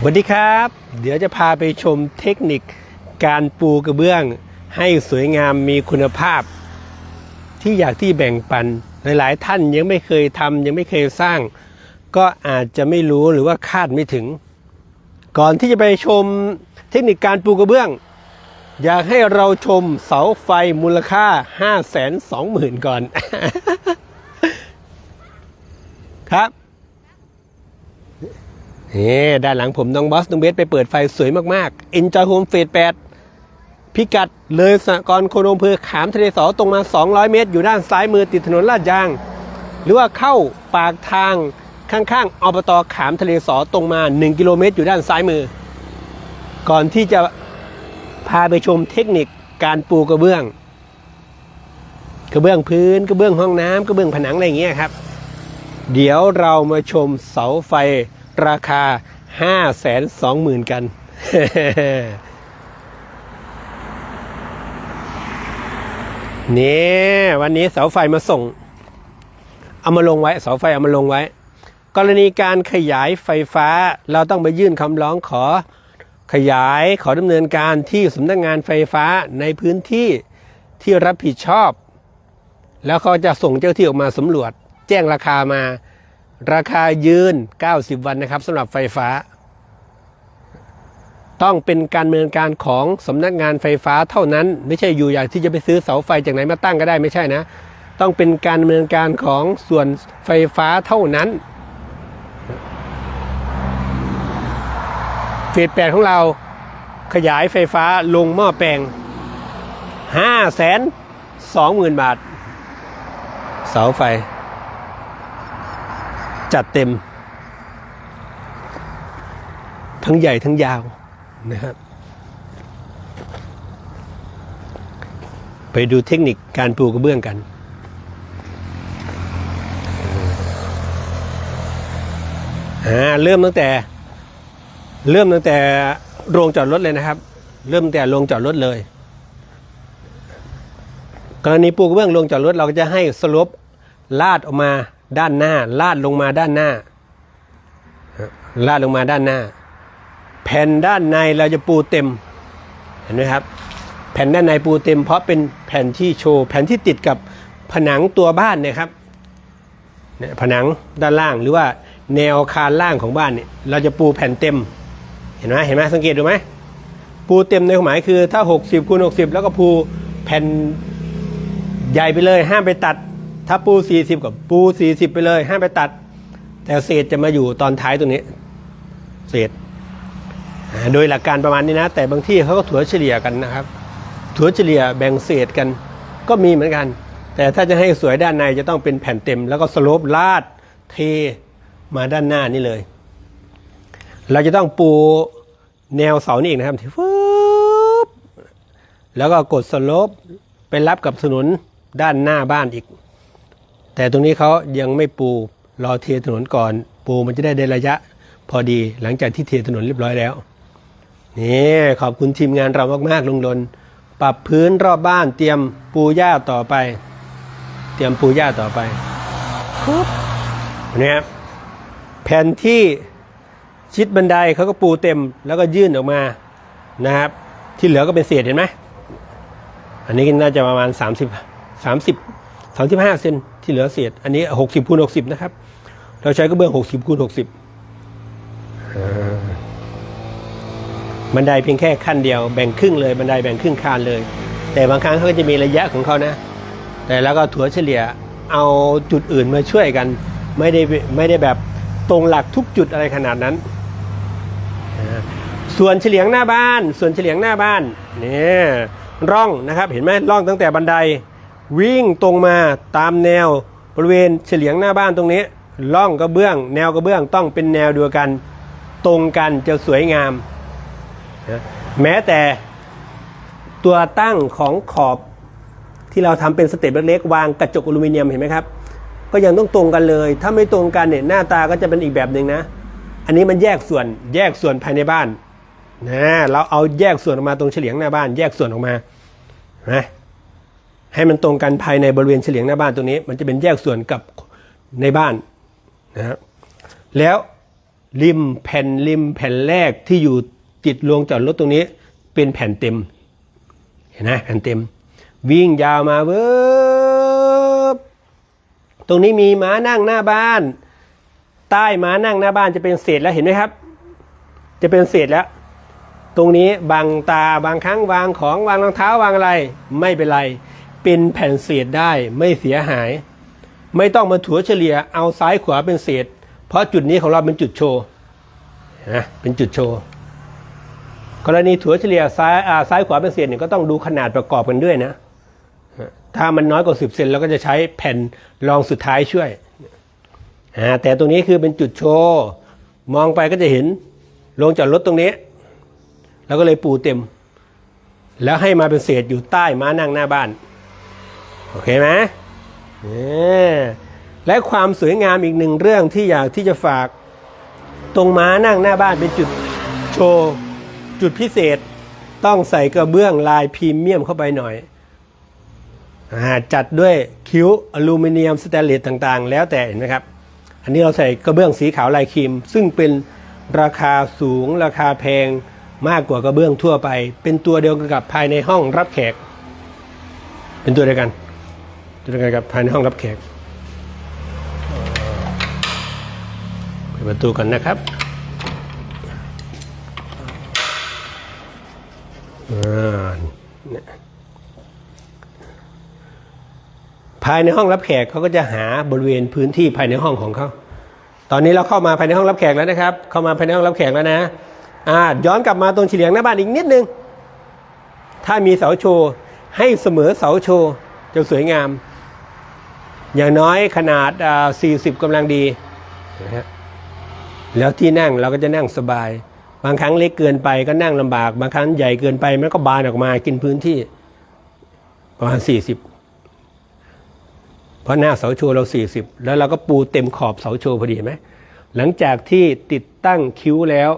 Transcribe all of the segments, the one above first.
สวัสดีครับ เดี๋ยวจะพาไปชมเทคนิคการปูกระเบื้อง ให้สวยงามมีคุณภาพ ที่อยากที่แบ่งปันหลาย ๆ ท่านยังไม่เคยทำยังไม่เคยสร้าง ก็อาจจะไม่รู้หรือว่าคาดไม่ถึง ก่อนที่จะไปชมเทคนิคการปูกระเบื้อง อยากให้เราชมเสาไฟมูลค่า 5 2 0 0 0 0 ก่อน ครับ นี่ด้านหลังผมน้องบอสน้องเบสไปเปิดไฟสวยมากๆ Enjoy Home Phase 8พิกัดเลยสหกรณ์โคนมเภอขามทะเลสอตรงมา 200 เมตร อยู่ด้านซ้ายมือติดถนนลาดยาง หรือว่าเข้าปากทางข้างๆอบตขามทะเลสอตรงมา 1 กิโลเมตร อยู่ด้านซ้ายมือ ก่อนที่จะพาไปชมเทคนิคการปูกระเบื้อง กระเบื้องพื้นกระเบื้องห้องน้ำกระเบื้องผนังอะไรอย่างเงี้ยครับ เดี๋ยวเรามาชมเสาไฟ ราคา 5 2 0 0 0 0 กัน นี่วันนี้เสาไฟมาส่ง เอามาลงไว้เสาไฟเอามาลงไว้ กรณีการขยายไฟฟ้าเราต้องไปยื่นคำร้องขอขยายขอดำเนินการที่สำนักงงานไฟฟ้าในพื้นที่ที่รับผิดชอบ แล้วเขาจะส่งเจ้าที่ออกมาสำรวจ แจ้งราคามา ราคายืน 90 วันนะครับสำหรับไฟฟ้า ต้องเป็นการดำเนินการของสำนักงานไฟฟ้าเท่านั้น ไม่ใช่อยู่อยากที่จะไปซื้อเสาไฟจากไหนมาตั้งก็ได้ไม่ใช่นะ ต้องเป็นการดำเนินการของส่วนไฟฟ้าเท่านั้นเฟสแปดของเราขยายไฟฟ้าลงหม้อแปลงห้าแสนสองหมื่นบาท เสาไฟ จัดเต็ม ทั้งใหญ่ทั้งยาวนะครับ ไปดูเทคนิคการปูกระเบื้องกันอ่าเริ่มตั้งแต่ เริ่มตั้งแต่โรงจอดรถเลยนะครับ เริ่มแต่โรงจอดรถเลย กรณีปูกระเบื้องโรงจอดรถเราก็จะให้สลบลาดออกมา ด้านหน้า ลาดลงมาด้านหน้า ลาดลงมาด้านหน้า แผ่นด้านในเราจะปูเต็ม เห็นไหมครับ แผ่นด้านในปูเต็ม เพราะเป็นแผ่นที่โชว์ แผ่นที่ติดกับผนังตัวบ้านนี่ยครับเนี่ยผนังด้านล่างหรือว่าแนวคานล่างของบ้านเนี่ยเราจะปูแผ่นเต็ม เห็นไหมเห็นไหมสังเกตดูไหมปูเต็มในความหมายคือถ้า 60คูณ60 แล้วก็ปูแผ่นใหญ่ไปเลยห้ามไปตัด ถ้าปู 40 กับปู 40 ไปเลยห้ามไปตัด แต่เศษจะมาอยู่ตอนท้ายตรงนี้ เศษ โดยหลักการประมาณนี้นะ แต่บางที่เขาก็ถัวเฉลี่ยกันนะครับ ถัวเฉลี่ยแบ่งเศษกันก็มีเหมือนกัน แต่ถ้าจะให้สวยด้านในจะต้องเป็นแผ่นเต็ม แล้วก็สโลปลาดเทมาด้านหน้านี่เลย เราจะต้องปูแนวเสานี่อีกนะครับที่ฟึบแล้วก็กดสโลปไปรับกับถนนด้านหน้าบ้านอีก แต่ตรงนี้เขายังไม่ปูรอเทถนนก่อน ปูมันจะได้ในระยะพอดีหลังจากที่เทถนนเรียบร้อยแล้วนี่ขอบคุณทีมงานเรามากๆลุงดนปรับพื้นรอบบ้านเตรียมปูหญ้าต่อไป เตรียมปูหญ้าต่อไปปุ๊บเนี่ยครับแผ่นที่ชิดบันไดเขาก็ปูเต็มแล้วก็ยื่นออกมานะครับ ที่เหลือก็เป็นเศษเห็นไหมอันนี้น่าจะประมาณ 30 30 35เซน ที่เหลือเศษ อันนี้60คูณ60นะครับ เราใช้กระเบื้อง60คูณ60อ่าบันไดเพียงแค่ขั้นเดียวแบ่งครึ่งเลยบันไดแบ่งครึ่งคานเลย แต่บางครั้งเขาก็จะมีระยะของเขานะ แต่แล้วก็ถัวเฉลี่ยเอาจุดอื่นมาช่วยกัน ไม่ได้ไม่ได้แบบตรงหลักทุกจุดอะไรขนาดนั้น ส่วนเฉลียงหน้าบ้าน ส่วนเฉลียงหน้าบ้านเนี่ยร่องนะครับ เห็นไหมร่องตั้งแต่บันได วิ่งตรงมาตามแนวบริเวณเฉลียงหน้าบ้านตรงนี้ร่องกระเบื้อง แนวกระเบื้องต้องเป็นแนวเดียวกัน ตรงกันจะสวยงามนะแม้แต่ตัวตั้งของขอบที่เราทำเป็นสเต็ปเล็กๆวางกระจกอลูมิเนียมเห็นไหมครับ ก็ยังต้องตรงกันเลย ถ้าไม่ตรงกันเนี่ยหน้าตาก็จะเป็นอีกแบบหนึ่งนะ อันนี้มันแยกส่วนแยกส่วนภายในบ้านนะเราเอาแยกส่วนออกมาตรงเฉลียงหน้าบ้าน แยกส่วนออกมานะ ให้มันตรงกันภายในบริเวณเฉลียงหน้าบ้านตรงนี้ มันจะเป็นแยกส่วนกับในบ้านนะครับแล้วริมแผ่นริมแผ่นแรกที่อยู่ติดโรงจอดรถตรงนี้ เป็นแผ่นเต็ม เห็นไหมแผ่นเต็ม วิ่งยาวมาเวิบตรงนี้มีม้านั่งหน้าบ้าน ใต้ม้านั่งหน้าบ้านจะเป็นเศษแล้วเห็นไหมครับ จะเป็นเศษแล้ว ตรงนี้บางตาบางครั้งวางของวางรองเท้าวางอะไร ไม่เป็นไร เป็นแผ่นเศษได้ไม่เสียหาย ไม่ต้องมาถัวเฉลี่ยเอาซ้ายขวาเป็นเศษ เพราะจุดนี้ของเราเป็นจุดโชว์นะเป็นจุดโชว์กรณีถัวเฉลี่ยซ้ายอ่าซ้ายขวาเป็นเศษเนี่ยก็ต้องดูขนาดประกอบกันด้วยนะ ถ้ามันน้อยกว่า 10 เซนเราก็จะใช้แผ่นรองสุดท้ายช่วยแต่ตรงนี้คือเป็นจุดโชว์มองไปก็จะเห็นลงจอดรถตรงนี้ แล้วก็เลยปูเต็ม แล้วให้มาเป็นเศษอยู่ใต้ม้านั่งหน้าบ้าน โอเคไหมเนี่ยและความสวยงามอีกหนึ่งเรื่องที่อยากที่จะฝากตรงม้านั่งหน้าบ้านเป็นจุดโชว์ จุดพิเศษ ต้องใส่กระเบื้องลายพรีเมียมเข้าไปหน่อยอจัดด้วยคิ้วอลูมิเนียมสแตนเลสต่างๆ แล้วแต่เห็นไหมครับ อันนี้เราใส่กระเบื้องสีขาวลายครีม ซึ่งเป็นราคาสูงราคาแพงมากกว่ากระเบื้องทั่วไป เป็นตัวเดียวกันกับภายในห้องรับแขก เป็นตัวเดียวกัน ตัวเดียวกันกับภายในห้องรับแขกเปิดประตูกันนะครับภายในห้องรับแขกเขาก็จะหาบริเวณพื้นที่ภายในห้องของเขา ตอนนี้เราเข้ามาภายในห้องรับแขกแล้วนะครับ เข้ามาภายในห้องรับแขกแล้วนะอ่าย้อนกลับมาตรงเฉลียงหน้าบ้านอีกนิดนึง ถ้ามีเสาโชว์ให้เสมอเสาโชว์จะสวยงาม อย่างน้อยขนาด 40กำลังดีนะฮะแล้วที่นั่งเราก็จะนั่งสบาย บางครั้งเล็กเกินไปก็นั่งลำบาก บางครั้งใหญ่เกินไปมันก็บานออกมากินพื้นที่ประมาณ 40 เพราะหน้าเสาโชว์เรา 40 แล้วเราก็ปูเต็มขอบเสาโชว์พอดีไหมหลังจากที่ติดตั้งคิ้วแล้ว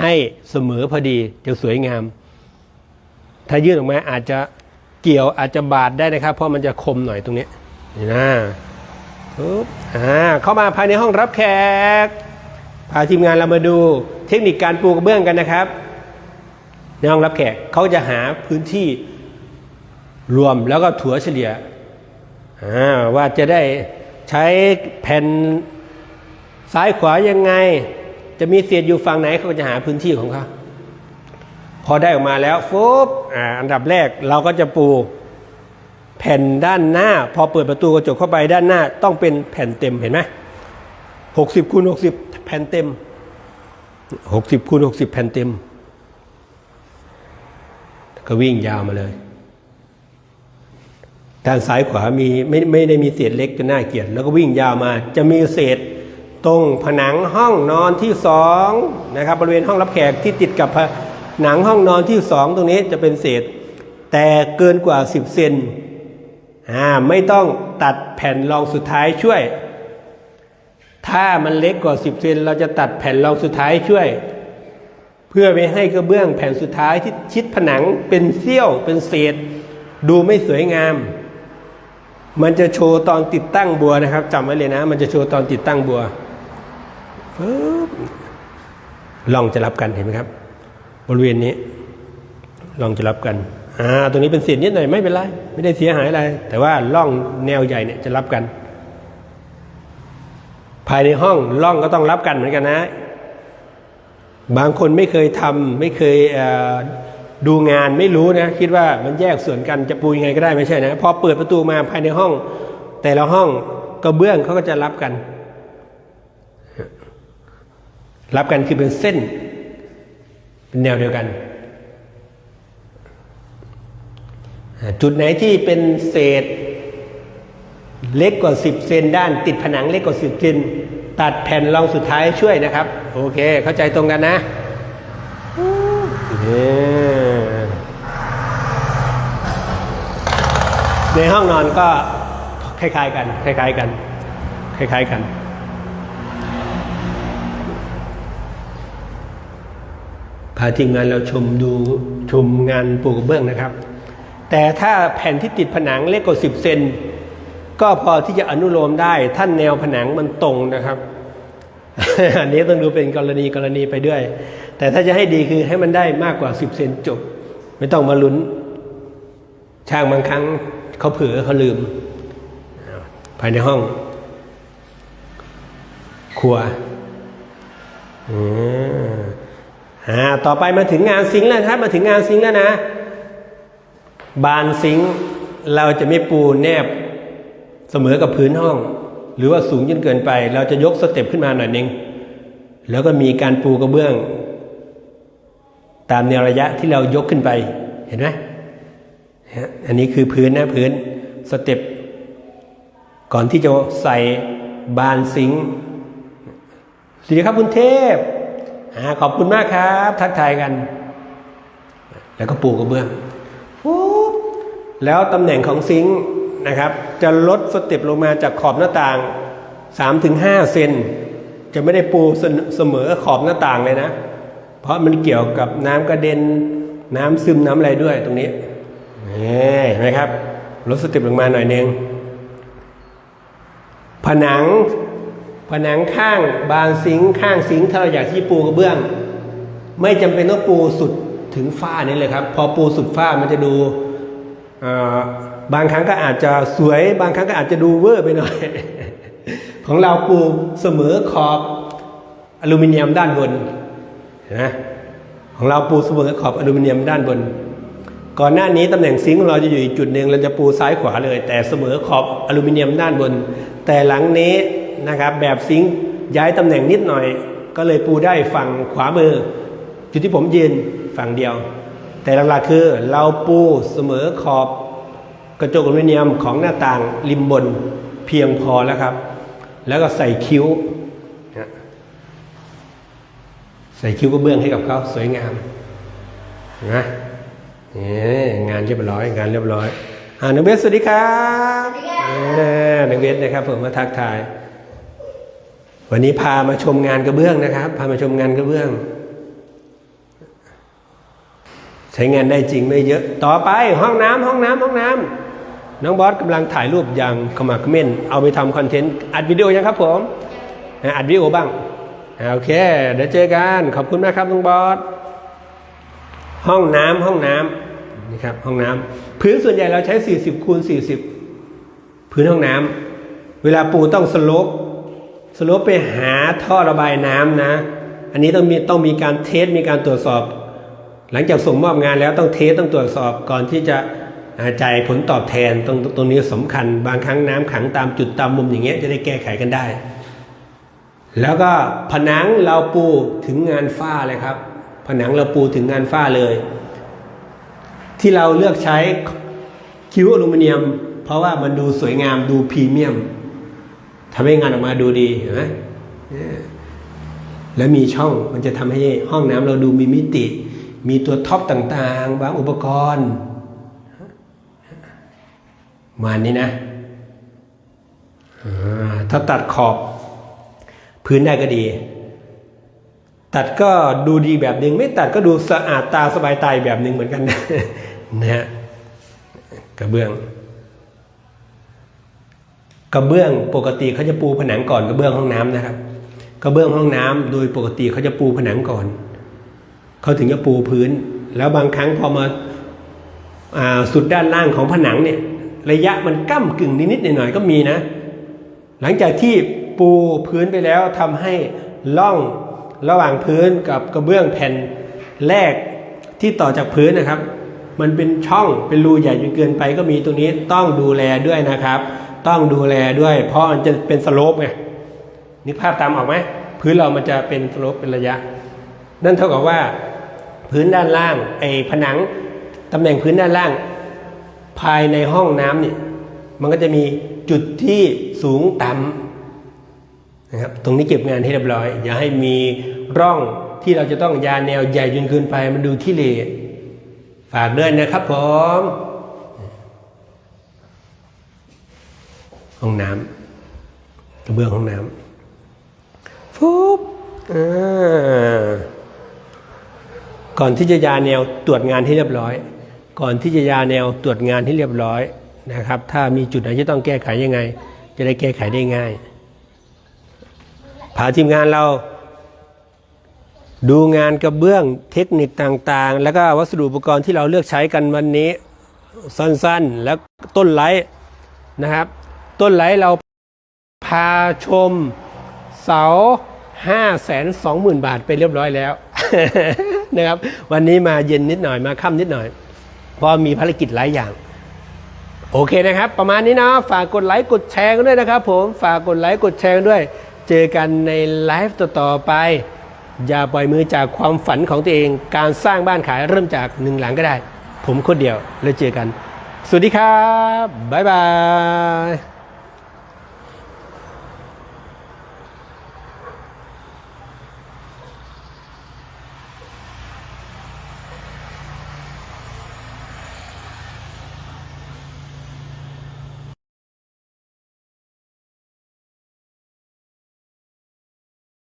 ให้เสมอพอดีจะสวยงาม ถ้ายื่นออกมาอาจจะเกี่ยวอาจจะบาดได้นะครับ เพราะมันจะคมหน่อยตรงนี้ นี่นะปุ๊บอ่าเข้ามาภายในห้องรับแขก พาทีมงานเรามาดูเทคนิคการปูกระเบื้องกันนะครับ ในห้องรับแขกเขาจะหาพื้นที่รวมแล้วก็ถั่วเฉลี่ยว่าจะได้ใช้แผ่นซ้ายขวายังไง จะมีเศษอยู่ฝั่งไหนเขาจะหาพื้นที่ของเขาพอได้ออกมาแล้วฟุบอ่าอันดับแรกเราก็จะปู แผ่นด้านหน้า พอเปิดประตูกระจกเข้าไปด้านหน้า ต้องเป็นแผ่นเต็มเห็นไหมหกสิบคูณหกสิบแผ่นเต็มหกสิบคูณหกสิบแผ่นเต็ม ก็วิ่งยาวมาเลยด้านซ้ายขวามีไม่ไม่ได้มีเศษเล็กจนน่าเกลียดแล้วก็วิ่งยาวมา จะมีเศษตรงผนังห้องนอนที่สองนะครับบริเวณห้องรับแขกที่ติดกับผนังห้องนอนที่สองตรงนี้จะเป็นเศษ แต่เกินกว่า 10 เซน อ่าไม่ต้องตัดแผ่นรองสุดท้ายช่วย ถ้ามันเล็กกว่า 10เซนเราจะตัดแผ่นรองสุดท้ายช่วย เพื่อไม่ให้กระเบื้องแผ่นสุดท้ายที่ชิดผนังเป็นเสี้ยวเป็นเศษ ดูไม่สวยงาม มันจะโชว์ตอนติดตั้งบัวนะครับจำไว้เลยนะ มันจะโชว์ตอนติดตั้งบัวปึ๊บลองจะรับกันเห็นไหมครับ บริเวณนี้ลองจะรับกัน อ่าตรงนี้เป็นเศษนิดหน่อยไม่เป็นไรไม่ได้เสียหายอะไร แต่ว่าล่องแนวใหญ่เนี่ยจะรับกัน ภายในห้องล่องก็ต้องรับกันเหมือนกันนะ บางคนไม่เคยทำไม่เคยดูงานไม่รู้นะ คิดว่ามันแยกส่วนกันจะปูยังไงก็ได้ไม่ใช่นะพอเปิดประตูมาภายในห้อง แต่ละห้องกระเบื้องเขาก็จะรับกัน รับกันคือเป็นเส้น เป็นแนวเดียวกัน จุดไหนที่เป็นเศษ เล็กกว่า 10 เซนด้านติดผนังเล็กกว่า 10 เซนตัดแผ่นรองสุดท้ายช่วยนะครับ โอเค เข้าใจตรงกันนะในห้องนอนก็คล้ายๆกัน คล้ายๆกัน คล้ายๆกันพาทีมงานเราชมดูชมงานปูกระเบื้องนะครับ แต่ถ้าแผ่นที่ติดผนังเล็กกว่า 10 เซนก็พอที่จะอนุโลมได้ท่านแนวผนังมันตรงนะครับ อันนี้ต้องดูเป็นกรณีกรณีไปด้วย แต่ถ้าจะให้ดีคือให้มันได้มากกว่า 10 เซนจบ ไม่ต้องมาลุ้น ช่างบางครั้งเขาเผลอเขาลืม ภายในห้อง ครัวอ่าต่อไปมาถึงงานซิงค์แล้วครับมาถึงงานซิงค์แล้วนะ บานซิงเราจะไม่ปูแนบเสมอกับพื้นห้อง หรือว่าสูงจนเกินไป เราจะยกสเต็ปขึ้นมาหน่อยนึงแล้วก็มีการปูกระเบื้อง ตามแนวระยะที่เรายกขึ้นไปเห็นไหมอันนี้คือพื้นนะพื้นสเต็ปก่อนที่จะใส่บานซิงสวัสดีครับคุณเทพอขอบคุณมากครับ ทักทายกัน แล้วก็ปูกระเบื้อง แล้วตำแหน่งของซิงค์นะครับจะลดสเต็ปลงมาจากขอบหน้าต่าง 3-5 เซนจะไม่ได้ปูเสมอขอบหน้าต่างเลยนะ เพราะมันเกี่ยวกับน้ำกระเด็นน้ำซึมน้ำอะไรด้วยตรงนี้นี่เห็นไหมครับลดสเต็ปลงมาหน่อยนึงผนังผนังข้างบานซิงค์ข้างซิงค์ถ้าเราอยากที่ปูกระเบื้อง ไม่จำเป็นต้องปูสุดถึงฝ้านี้เลยครับ พอปูสุดฝ้ามันจะดู บางครั้งก็อาจจะสวย บางครั้งก็อาจจะดูเวอร์ไปหน่อย ของเราปูเสมอขอบอลูมิเนียมด้านบนนะของเราปูเสมอขอบอลูมิเนียมด้านบน ก่อนหน้านี้ตำแหน่งซิงค์ของเราจะอยู่อีกจุดหนึ่งเราจะปูซ้ายขวาเลย แต่เสมอขอบอลูมิเนียมด้านบน แต่หลังนี้นะครับแบบซิงค์ย้ายตำแหน่งนิดหน่อย ก็เลยปูได้ฝั่งขวามือจุดที่ผมยืนฝั่งเดียว แต่หลักๆคือเราปูเสมอขอบกระจกอลูมิเนียมของหน้าต่างริมบนเพียงพอแล้วครับ แล้วก็ใส่คิ้ว ใส่คิ้วกระเบื้องให้กับเขาสวยงามนะนี่งานเรียบร้อยงานเรียบร้อยอ่านักเวสสวัสดีครับนักเวสนะครับผมมาทักทาย วันนี้พามาชมงานกระเบื้องนะครับ พามาชมงานกระเบื้อง ใช้งานได้จริงไม่เยอะต่อไปห้องน้ำห้องน้ำห้องน้ำน้องบอสกำลังถ่ายรูปอย่างขมักเขม้นเอาไปทำคอนเทนต์อัดวิดีโอยังครับผมอัดวิดีโอบ้างโอเคเดี๋ยวเจอกันขอบคุณมากครับน้องบอสห้องน้ำห้องน้ำนี่ครับห้องน้ำพื้นส่วนใหญ่เราใช้ 40คูณ40 พื้นห้องน้ำเวลาปูต้องสโลปสโลปไปหาท่อระบายน้ำนะ อันนี้ต้องมีต้องมีการเทสมีการตรวจสอบ หลังจากส่งมอบงานแล้วต้องเทสต้องตรวจสอบก่อนที่จะจ่ายผลตอบแทนตรงตรงนี้สำคัญ บางครั้งน้ำขังตามจุดตามมุมอย่างเงี้ยจะได้แก้ไขกันได้ แล้วก็ผนังเราปูถึงงานฝ้าเลยครับ ผนังเราปูถึงงานฝ้าเลย ที่เราเลือกใช้คิ้วอลูมิเนียม เพราะว่ามันดูสวยงามดูพรีเมียมทำให้งานออกมาดูดีเห็นไหมและมีช่องมันจะทำให้ห้องน้ำเราดูมีมิติ มีตัวท็อปต่างๆ บางอุปกรณ์มานี้นะ ถ้าตัดขอบพื้นได้ก็ดี ตัดก็ดูดีแบบหนึ่งไม่ตัดก็ดูสะอาดตาสบายตาแบบหนึ่งเหมือนกันนะนะฮะกระเบื้อง กระเบื้องปกติเขาจะปูผนังก่อนกระเบื้องห้องน้ำนะครับ กระเบื้องห้องน้ำโดยปกติเขาจะปูผนังก่อน เขาถึงจะปูพื้น แล้วบางครั้งพอมาอาสุดด้านล่างของผนังเนี่ย ระยะมันก้ากึ่งนิดๆหน่อยๆก็มีนะ หลังจากที่ปูพื้นไปแล้วทำให้ล่องระหว่างพื้นกับกระเบื้องแผ่นแรกที่ต่อจากพื้นนะครับ มันเป็นช่องเป็นรูใหญ่จนเกินไปก็มีตรงนี้ต้องดูแลด้วยนะครับ ต้องดูแลด้วย เพราะมันจะเป็นสโลปไงนึกภาพตามออกไหมพื้นเรามันจะเป็นสโลปเป็นระยะ นั่นเท่ากับว่า พื้นด้านล่างไอ้ผนังตำแหน่งพื้นด้านล่าง ภายในห้องน้ำเนี่ยมันก็จะมีจุดที่สูงต่ำนะครับตรงนี้เก็บงานให้เรียบร้อย อย่าให้มีร่องที่เราจะต้องยาแนวใหญ่จนเกินไปมันดูขี้เหร่ฝากด้วยนะครับผมห้องน้ำกระเบื้องห้องน้ำฟุบอ่า ก่อนที่จะยาแนวตรวจงานที่เรียบร้อย ก่อนที่จะยาแนวตรวจงานที่เรียบร้อยนะครับ ถ้ามีจุดไหนที่ต้องแก้ไขยังไง จะได้แก้ไขได้ง่ายผพาทีมงานเราดูงานกระเบื้องเทคนิคต่างๆ แล้วก็วัสดุอุปกรณ์ที่เราเลือกใช้กันวันนี้ สั้นๆ แล้วต้นไลท์นะครับ ต้นไลท์เราพาชมเสา5 2 0 0 0 0 บาทไปเรียบร้อยแล้ว นะครับ วันนี้มาเย็นนิดหน่อยมาค่ำนิดหน่อย เพราะมีภารกิจหลายอย่าง โอเคนะครับ ประมาณนี้นะฝากกดไลค์กดแชร์กันด้วยนะครับผมฝากกดไลค์กดแชร์กันด้วย เจอกันในไลฟ์ต่อๆไป อย่าปล่อยมือจากความฝันของตัวเอง การสร้างบ้านขายเริ่มจากหนึ่งหลังก็ได้ ผมคนเดียวแล้วเจอกัน สวัสดีครับบ๊ายบาย